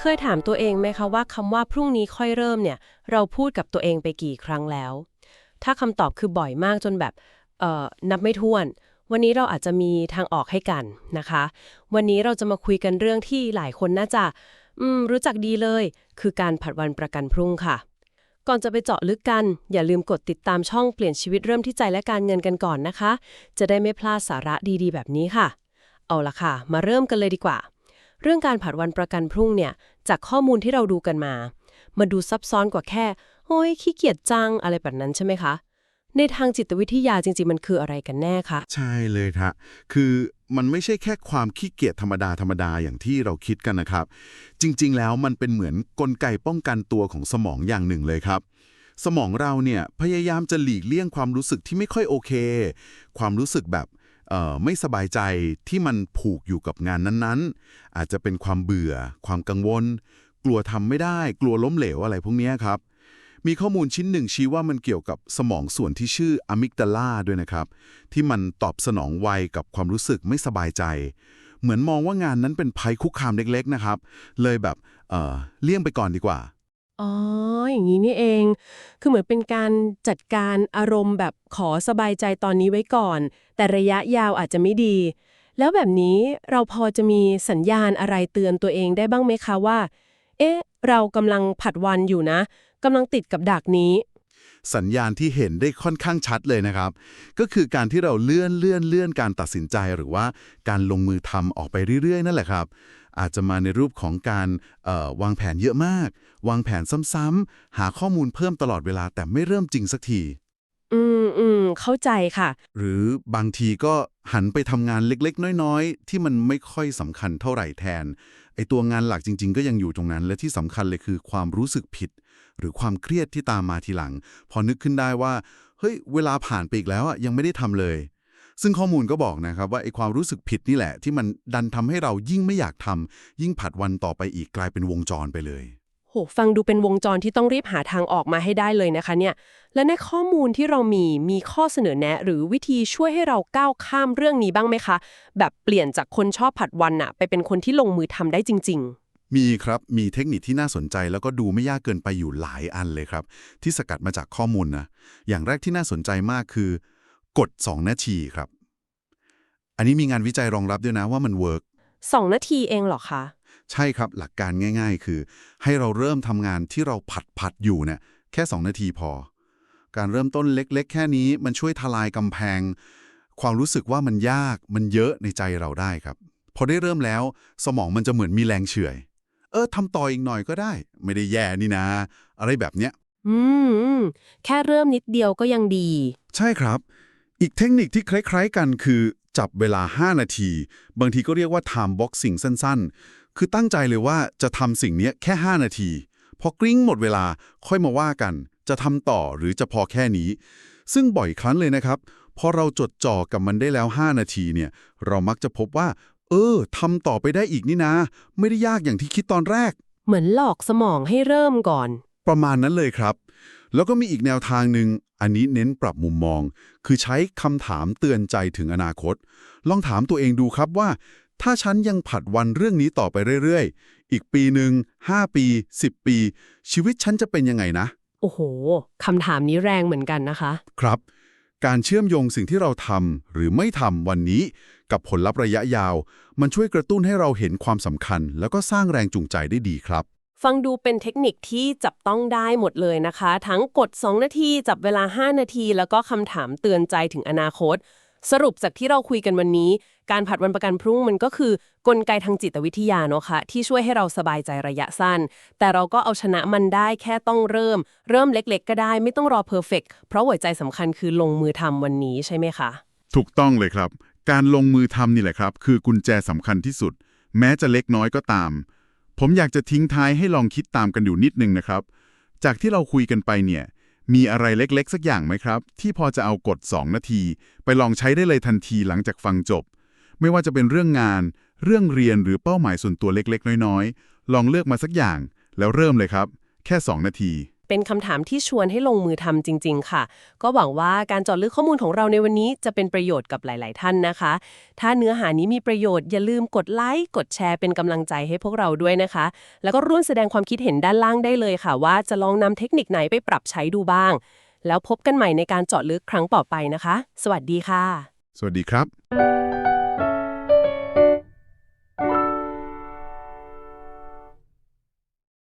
เคยถามตัวเองไหมคะว่าคำว่าพรุ่งนี้ค่อยเริ่มเนี่ย เราพูดกับตัวเองไปกี่ครั้งแล้ว ถ้าคำตอบคือบ่อยมากจนแบบเอ่อนับไม่ถ้วน วันนี้เราอาจจะมีทางออกให้กันนะคะ วันนี้เราจะมาคุยกันเรื่องที่หลายคนน่าจะอืมรู้จักดีเลย คือการผัดวันประกันพรุ่งค่ะ ก่อนจะไปเจาะลึกกัน อย่าลืมกดติดตามช่องเปลี่ยนชีวิตเริ่มที่ใจและการเงินกันก่อนนะคะ จะได้ไม่พลาดสาระดีๆ แบบนี้ค่ะ เอาละค่ะ มาเริ่มกันเลยดีกว่า เรื่องการผัดวันประกันพรุ่งเนี่ย จากข้อมูลที่เราดูกันมา มาดูซับซ้อนกว่าแค่โอ้ยขี้เกียจจังอะไรแบบนั้นใช่ไหมคะ ในทางจิตวิทยาจริง ๆ มันคืออะไรกันแน่คะ ใช่เลยฮะคือมันไม่ใช่แค่ความขี้เกียจธรรมดาธรรมดาอย่างที่เราคิดกันนะครับ จริง ๆ แล้วมันเป็นเหมือนกลไกป้องกันตัวของสมองอย่างหนึ่งเลยครับสมองเราเนี่ยพยายามจะหลีกเลี่ยงความรู้สึกที่ไม่ค่อยโอเค ความรู้สึกแบบ ไม่สบายใจที่มันผูกอยู่กับงานนั้นๆ อาจจะเป็นความเบื่อ ความกังวล กลัวทำไม่ได้ กลัวล้มเหลวอะไรพวกนี้ครับมีข้อมูลชิ้นหนึ่งชี้ว่ามันเกี่ยวกับสมองส่วนที่ชื่ออะมิกดาลาด้วยนะครับ ที่มันตอบสนองไวกับความรู้สึกไม่สบายใจ เหมือนมองว่างานนั้นเป็นภัยคุกคามเล็กๆนะครับ เลยแบบเออเลี่ยงไปก่อนดีกว่า อ๋อ อย่างนี้นี่เอง คือเหมือนเป็นการจัดการอารมณ์แบบขอสบายใจตอนนี้ไว้ก่อน แต่ระยะยาวอาจจะไม่ดี แล้วแบบนี้เราพอจะมีสัญญาณอะไรเตือนตัวเองได้บ้างไหมคะว่า เอ๊ะ เรากำลังผัดวันอยู่นะกำลังติดกับดักนี้สัญญาณที่เห็นได้ค่อนข้างชัดเลยนะครับ ก็คือการที่เราเลื่อนเลื่อนเลื่อนการตัดสินใจหรือว่าการลงมือทำออกไปเรื่อยๆ นั่นแหละครับ อาจจะมาในรูปของการวางแผนเยอะมาก วางแผนซ้ำๆหาข้อมูลเพิ่มตลอดเวลาแต่ไม่เริ่มจริงสักที อืมเข้าใจค่ะ หรือบางทีก็หันไปทำงานเล็กๆ น้อยๆ ที่มันไม่ค่อยสำคัญเท่าไหร่แทน ไอตัวงานหลักจริง ๆ ก็ยังอยู่ตรงนั้น และที่สำคัญเลยคือความรู้สึกผิด หรือความเครียดที่ตามมาทีหลัง พอนึกขึ้นได้ว่า เฮ้ย เวลาผ่านไปอีกแล้วอะยังไม่ได้ทำเลย ซึ่งข้อมูลก็บอกนะครับว่าไอความรู้สึกผิดนี่แหละ ที่มันดันทำให้เรายิ่งไม่อยากทำยิ่งผัดวันต่อไปอีกกลายเป็นวงจรไปเลย หฟังดูเป็นวงจรที่ต้องรีบหาทางออกมาให้ได้เลยนะคะเนี่ย และในข้อมูลที่เรามีมีข้อเสนอแนะ หรือวิธีช่วยให้เราก้าวข้ามเรื่องนี้บ้างไหมคะ แบบเปลี่ยนจากคนชอบผัดวันอะไปเป็นคนที่ลงมือทำได้จริงมีครับ มีเทคนิคที่น่าสนใจแล้วก็ดูไม่ยากเกินไปอยู่หลายอันเลยครับ ที่สกัดมาจากข้อมูลนะ อย่างแรกที่น่าสนใจมากคือกด 2 นาทีครับ อันนี้มีงานวิจัยรองรับด้วยนะว่ามันเวิร์กๆ2นาทีเองเหรอคะ ใช่ครับหลักการง่าย ๆ คือ ให้เราเริ่มทำงานที่เราผัดผัดๆอยู่เนี่ยแค่ 2 นาทีพอ การเริ่มต้นเล็ก ๆ แค่นี้มันช่วยทลายกำแพง ความรู้สึกว่ามันยากมันเยอะในใจเราได้ครับ พอได้เริ่มแล้ว สมองมันจะเหมือนมีแรงเฉื่อย เออทำต่ออีกหน่อยก็ได้ ไม่ได้แย่นี่นะ อะไรแบบเนี้ยอืมอืมแค่เริ่มนิดเดียวก็ยังดี ใช่ครับ อีกเทคนิคที่คล้าย ๆ กันคือจับเวลา 5 นาที บางทีก็เรียกว่า time boxing สั้นๆ คือตั้งใจเลยว่าจะทำสิ่งเนี้ยแค่ 5 นาที พอกริ้งหมดเวลาค่อยมาว่ากัน จะทำต่อหรือจะพอแค่นี้ ซึ่งบ่อยครั้งเลยนะครับ พอเราจดจ่อกับมันได้แล้ว 5 นาทีเนี่ย เรามักจะพบว่า เออทำต่อไปได้อีกนี่นะ ไม่ได้ยากอย่างที่คิดตอนแรก เหมือนหลอกสมองให้เริ่มก่อน ประมาณนั้นเลยครับ แล้วก็มีอีกแนวทางหนึ่งอันนี้เน้นปรับมุมมอง คือใช้คำถามเตือนใจถึงอนาคต ลองถามตัวเองดูครับว่า ถ้าฉันยังผัดวันเรื่องนี้ต่อไปเรื่อยๆ อีกปีหนึ่ง5 ปี 10 ปี ชีวิตฉันจะเป็นยังไงนะ โอ้โหคำถามนี้แรงเหมือนกันนะคะ ครับ การเชื่อมโยงสิ่งที่เราทำหรือไม่ทำวันนี้ กับผลลัพธ์ระยะยาว มันช่วยกระตุ้นให้เราเห็นความสำคัญ แล้วก็สร้างแรงจูงใจได้ดีครับฟังดูเป็นเทคนิคที่จับต้องได้หมดเลยนะคะ ทั้งกด 2 นาที จับเวลา 5 นาที แล้วก็คำถามเตือนใจถึงอนาคต สรุปจากที่เราคุยกันวันนี้ การผัดวันประกันพรุ่งมันก็คือ กลไกทางจิตวิทยาเนาะค่ะที่ช่วยให้เราสบายใจระยะสั้น แต่เราก็เอาชนะมันได้แค่ต้องเริ่ม เริ่มเล็กๆ ก็ได้ไม่ต้องรอเพอร์เฟกเพราะหัวใจสำคัญคือลงมือทำวันนี้ใช่ไหมคะ ถูกต้องเลยครับ การลงมือทำนี่แหละครับ คือกุญแจสำคัญที่สุด แม้จะเล็กน้อยก็ตาม ผมอยากจะทิ้งท้ายให้ลองคิดตามกันอยู่นิดนึงนะครับ จากที่เราคุยกันไปเนี่ย มีอะไรเล็กๆ สักอย่างไหมครับ ที่พอจะเอากด2นาที ไปลองใช้ได้เลยทันทีหลังจากฟังจบ ไม่ว่าจะเป็นเรื่องงาน เรื่องเรียนหรือเป้าหมายส่วนตัวเล็กๆ น้อยๆ ลองเลือกมาสักอย่าง แล้วเริ่มเลยครับ แค่ 2 นาที เป็นคำถามที่ชวนให้ลงมือทำจริง ๆ ค่ะ ก็หวังว่าการเจาะลึกข้อมูลของเราในวันนี้จะเป็นประโยชน์กับหลาย ๆ ท่านนะคะ ถ้าเนื้อหานี้มีประโยชน์อย่าลืมกดไลค์กดแชร์เป็นกำลังใจให้พวกเราด้วยนะคะ แล้วก็ร่วมแสดงความคิดเห็นด้านล่างได้เลยค่ะ ว่าจะลองนำเทคนิคไหนไปปรับใช้ดูบ้าง แล้วพบกันใหม่ในการเจาะลึกครั้งต่อไปนะคะ สวัสดีค่ะ สวัสดีครับ